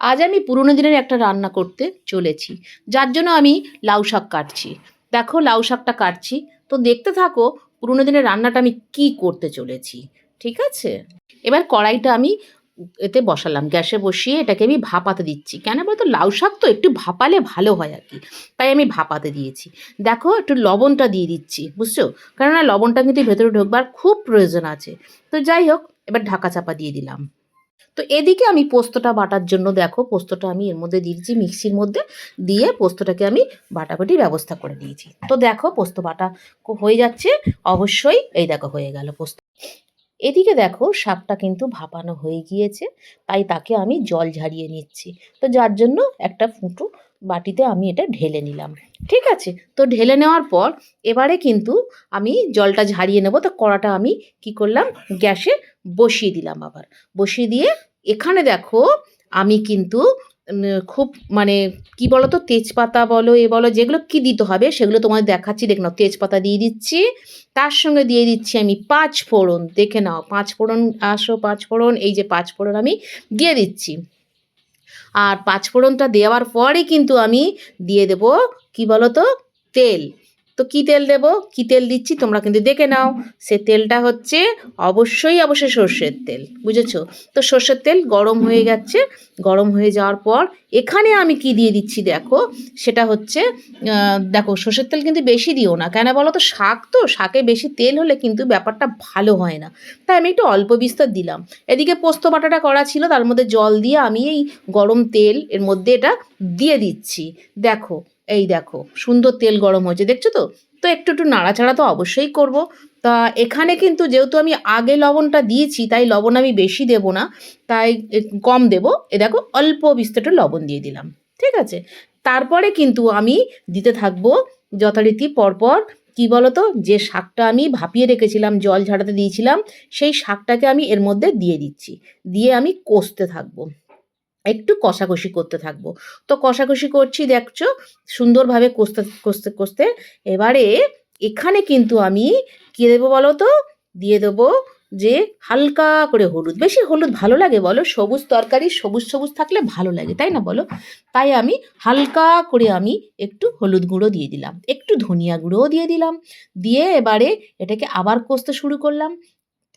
আজ আমি পুরনো দিনের একটা রান্না করতে চলেছি, যার জন্য আমি লাউ শাক কাটছি। দেখো, লাউ শাকটা কাটছি। তো দেখতে থাকো, পুরনো দিনের রান্নাটা আমি কি করতে চলেছি, ঠিক আছে? এবার কড়াইটা আমি এতে বসালাম, গ্যাসে বসিয়ে এটাকে আমি ভাপাতে দিচ্ছি। কেন বলতো, লাউ শাক তো একটু ভাপালে ভালো হয় আর কি, তাই আমি ভাপাতে দিয়েছি। দেখো, একটু লবণটা দিয়ে দিচ্ছি, বুঝছ? কেননা লবণটা কিন্তু ভেতরে ঢোকবার খুব প্রয়োজন আছে। তো যাই হোক, এবার ঢাকা চাপা দিয়ে দিলাম। তো এদিকে আমি পোস্তটা বাটার জন্য দেখো, পোস্তটা আমি এর মধ্যে দিয়েছি মিক্সির মধ্যে দিয়ে পোস্তটাকে আমি বাটাবাটির ব্যবস্থা করে দিয়েছি। তো দেখো, পোস্ত বাটা হয়ে যাচ্ছে, অবশ্যই এই দেখো হয়ে গেল পোস্ত। এদিকে দেখো, শাকটা কিন্তু ভাপানো হয়ে গিয়েছে, তাই তাকে আমি জল ঝারিয়ে নিচ্ছি। তো যার জন্য একটা ফুটো বাটিতে আমি এটা ঢেলে নিলাম। ঠিক আছে? তো ঢেলে নেওয়ার পর, এবারে কিন্তু আমি জলটা ঝারিয়ে নেব, তো কড়াটা আমি কি করলাম, গ্যাসে বসিয়ে দিলাম আবার। বসিয়ে দিয়ে এখানে দেখো আমি কিন্তু খুব মানে কি বলো তো তেজপাতা বলো, এ বলো, যেগুলো কি দিতে হবে সেগুলো তোমাদের দেখাচ্ছি। দেখ নাও, তেজপাতা দিয়ে দিচ্ছি। তার সঙ্গে দিয়ে দিচ্ছি আমি পাঁচ ফোড়ন। দেখে নাও, পাঁচ ফোড়ন, আসো পাঁচ ফোড়ন, এই যে পাঁচ ফোড়ন আমি দিয়ে দিচ্ছি। আর পাঁচ ফোড়নটা দেওয়ার পরে কিন্তু আমি দিয়ে দেব কি বলো তো তেল। তো কী তেল দেব? কী তেল দিচ্ছি? তোমরা কিন্তু দেখে নাও। সে তেলটা হচ্ছে অবশ্যই অবশ্যই সর্ষের তেল, বুঝেছ? তো সর্ষের তেল গরম হয়ে যাচ্ছে গরম হয়ে যাওয়ার পর এখানে আমি কি দিয়ে দিচ্ছি দেখো? সেটা হচ্ছে দেখো, সর্ষের তেল কিন্তু বেশি দিও না। কেন বলো তো? শাক তো, শাকে বেশি তেল হলে কিন্তু ব্যাপারটা ভালো হয় না। তাই আমি একটু অল্প বিস্তর দিলাম। এদিকে পোস্ত বাটাটা করা ছিল, তার মধ্যে জল দিয়ে আমি এই গরম তেল এর মধ্যে এটা দিয়ে দিচ্ছি। দেখো এই দেখো, সুন্দর তেল গরম হয়েছে, দেখছ তো? তো একটু একটু নাড়াচাড়া তো অবশ্যই করব। তা এখানে কিন্তু যেহেতু আমি আগে লবণটা দিয়েছি, তাই লবণ আমি বেশি দেব না, তাই কম দেব। এ দেখো, অল্প বিস্তর লবণ দিয়ে দিলাম, ঠিক আছে? তারপরে কিন্তু আমি দিতে থাকব যথারীতি পরপর, কি বলতো, যে শাকটা আমি ভাপিয়ে রেখেছিলাম, জল ঝাড়াতে দিয়েছিলাম, সেই শাকটাকে আমি এর মধ্যে দিয়ে দিচ্ছি, দিয়ে আমি কষতে থাকব। একটু কষাকষি করতে থাকব। তো কষাকষি করছি, দেখছ? সুন্দরভাবে কষতে কষতে কষতে এবারে এখানে কিন্তু আমি কী দেবো বলো তো দিয়ে দেবো যে হালকা করে হলুদ। বেশি হলুদ ভালো লাগে বলো? সবুজ তরকারি, সবুজ সবুজ থাকলে ভালো লাগে, তাই না বলো? তাই আমি হালকা করে আমি একটু হলুদ গুঁড়ো দিয়ে দিলাম। একটু ধনিয়া গুঁড়োও দিয়ে দিলাম। দিয়ে এবারে এটাকে আবার কষতে শুরু করলাম।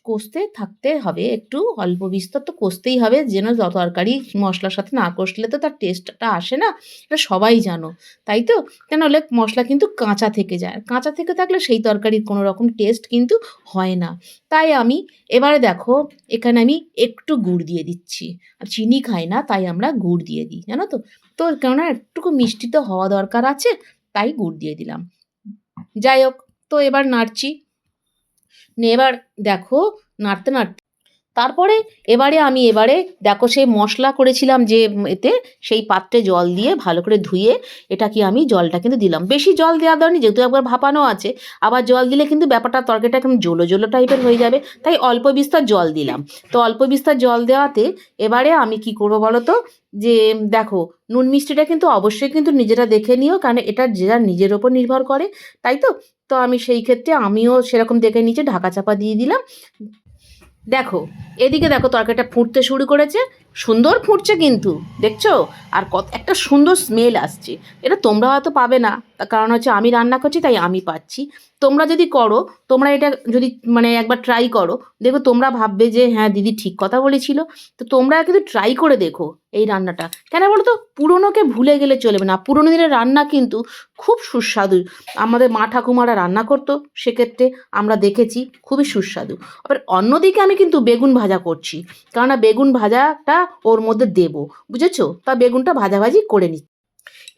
কষতে থাকতে হবে, একটু অল্প বিস্তর তো কষতেই হবে, যেন তরকারি মশলার সাথে না কষলে তো তার টেস্টটা আসে না, এটা সবাই জানো, তাই তো? কেন হলে মশলা কিন্তু কাঁচা থেকে যায় কাঁচা থেকে থাকলে সেই তরকারির কোনো রকম টেস্ট কিন্তু হয় না। তাই আমি, এবারে দেখো, এখানে আমি একটু গুড় দিয়ে দিচ্ছি, আর চিনি খাই না, তাই আমরা গুড় দিয়ে দিই, জানো তো? তো কেননা একটুকু মিষ্টি তো হওয়া দরকার আছে, তাই গুড় দিয়ে দিলাম। যাই হোক, তো এবার নাড়ছি। নে এবার দেখো নাড়তে নাড়তে। তারপরে এবারে আমি এবারে দেখো সেই মশলা করেছিলাম যে এতে সেই পাত্রে জল দিয়ে ভালো করে ধুয়ে এটা কি আমি জলটা কিন্তু দিলাম। বেশি জল দেওয়া দরনি যেহেতু একবার ভাপানো আছে, আবার জল দিলে কিন্তু ব্যাপারটা তরকারিটা কেমন জোলো জোলো টাইপের হয়ে যাবে, তাই অল্প বিস্তর জল দিলাম। তো অল্প বিস্তর জল দেওয়াতে এবারে আমি কি করব বলো তো? যে দেখো নুন মিষ্টিটা কিন্তু অবশ্যই কিন্তু নিজেরা দেখে নিও, কারণ এটা যে নিজের ওপর নির্ভর করে, তাই তো? তো আমি সেই ক্ষেত্রে আমিও সেরকম দেখে নিচে ঢাকা চাপা দিয়ে দিলাম। দেখো, এদিকে দেখো তরকারিটা ফুটতে শুরু করেছে। সুন্দর ফুটছে কিন্তু, দেখছ? আর কত একটা সুন্দর স্মেল আসছে। এটা তোমরা হয়তো পাবে না। তার কারণ হচ্ছে আমি রান্না করছি, তাই আমি পাচ্ছি। তোমরা যদি করো, তোমরা এটা যদি মানে একবার ট্রাই করো, দেখো তোমরা ভাববে যে হ্যাঁ দিদি ঠিক কথা বলেছিল। তো তোমরা কিন্তু ট্রাই করে দেখো এই রান্নাটা। কেন বলো তো পুরনোকে ভুলে গেলে চলবে না। পুরনো দিনের রান্না কিন্তু খুব সুস্বাদু। আমাদের মা ঠাকুমারা রান্না করতো, সেক্ষেত্রে আমরা দেখেছি খুবই সুস্বাদু। আবার অন্যদিকে আমি কিন্তু বেগুন ভাজা করছি। কেননা বেগুন ভাজাটা ওর মধ্যে দেবো, বুঝেছ? তা বেগুনটা ভাজাভাজি করে নিচ্ছি।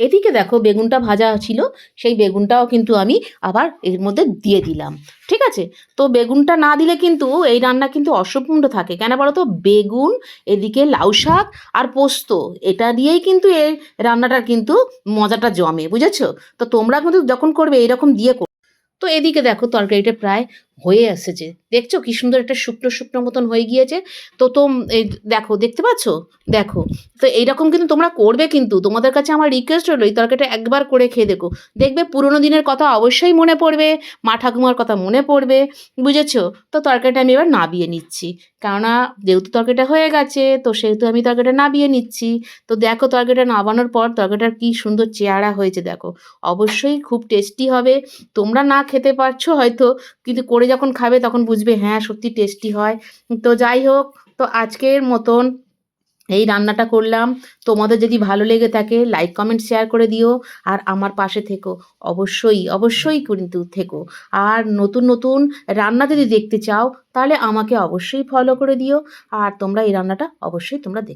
এদিকে দেখো বেগুনটা ভাজা ছিল, সেই বেগুনটাও কিন্তু আমি আবার এর মধ্যে দিয়ে দিলাম, ঠিক আছে? তো বেগুনটা না দিলে কিন্তু এই রান্না কিন্তু অসম্পূর্ণ থাকে। কেন বলো তো বেগুন, এদিকে লাউ শাক আর পোস্ত, এটা দিয়েই কিন্তু এই রান্নাটার কিন্তু মজাটা জমে, বুঝেছ? তো তোমরা কিন্তু যখন করবে, এইরকম দিয়ে তো এদিকে দেখো তরকারিটা প্রায় হয়ে এসেছে। দেখছ কি সুন্দর একটা শুকনো শুকনো মতন হয়ে গিয়েছে? তো তো এই দেখো, দেখতে পাচ্ছ? দেখো। তো এইরকম কিন্তু তোমরা করবে কিন্তু। তোমাদের কাছে আমার রিকোয়েস্ট হলো এই তরকারিটা একবার করে খেয়ে দেখো। দেখবে পুরোনো দিনের কথা অবশ্যই মনে পড়বে, মা ঠাকুমার কথা মনে পড়বে, বুঝেছ? তো তরকারিটা আমি এবার নাবিয়ে নিচ্ছি। কেননা যেহেতু তরকারিটা হয়ে গেছে, তো সেহেতু আমি তরকারিটা নাবিয়ে নিচ্ছি। তো দেখো তরকারিটা নাবানোর পর তরকারিটার কি সুন্দর চেহারা হয়েছে দেখো। অবশ্যই খুব টেস্টি হবে। তোমরা না খেতে পারছ হয়তো, কিন্তু করে যখন খাবে তখন বুঝবে হ্যাঁ সত্যি টেস্টি হয়। তো যাই হোক, তো আজকের মতন এই রান্নাটা করলাম। তোমাদের যদি ভালো লেগে থাকে লাইক কমেন্ট শেয়ার করে দিও। আর আমার পাশে থেকো। অবশ্যই অবশ্যই কিন্তু থেকো। আর নতুন নতুন রান্না যদি দেখতে চাও, তাহলে আমাকে অবশ্যই ফলো করে দিও। আর তোমরা এই রান্নাটা অবশ্যই তোমরা দেখ।